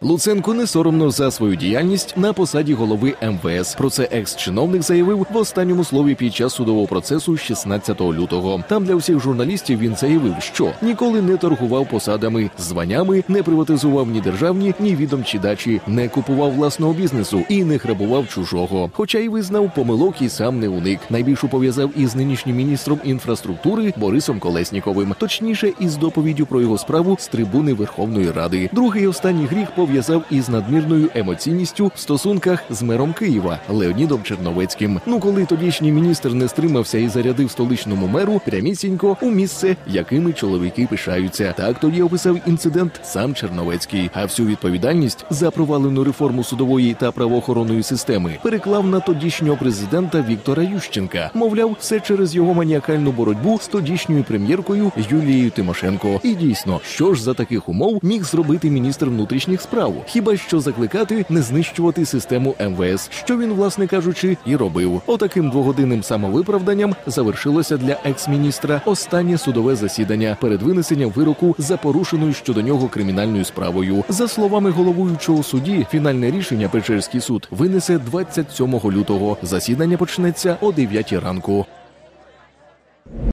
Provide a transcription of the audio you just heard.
Луценко не соромно за свою діяльність на посаді голови МВС. Про це екс-чиновник заявив в останньому слові під час судового процесу 16 лютого. Там для всіх журналістів він заявив, що ніколи не торгував посадами, званнями, не приватизував ні державні, ні відомчі дачі, не купував власного бізнесу і не грабував чужого. Хоча й визнав помилок і сам не уник. Найбільше пов'язав із нинішнім міністром інфраструктури Борисом Колесніковим, точніше із доповіддю про його справу з трибуни Верховної Ради. Другий останній гріх пов'язав із надмірною емоційністю в стосунках з мером Києва Леонідом Черновецьким. Ну коли тодішній міністр не стримався і зарядив столичному меру прямісінько у місце, якими чоловіки пишаються. Так тоді описав інцидент сам Черновецький. А всю відповідальність за провалену реформу судової та правоохоронної системи переклав на тодішнього президента Віктора Ющенка. Мовляв, все через його маніакальну боротьбу з тодішньою прем'єркою Юлією Тимошенко. І дійсно, що ж за таких умов міг зробити міністр внутрішніх справ? Хіба що закликати не знищувати систему МВС, що він, власне кажучи, і робив. Отаким двогодинним самовиправданням завершилося для екс-міністра останнє судове засідання перед винесенням вироку за порушеною щодо нього кримінальною справою. За словами головуючого судді, фінальне рішення Печерський суд винесе 27 лютого. Засідання почнеться о 9 ранку.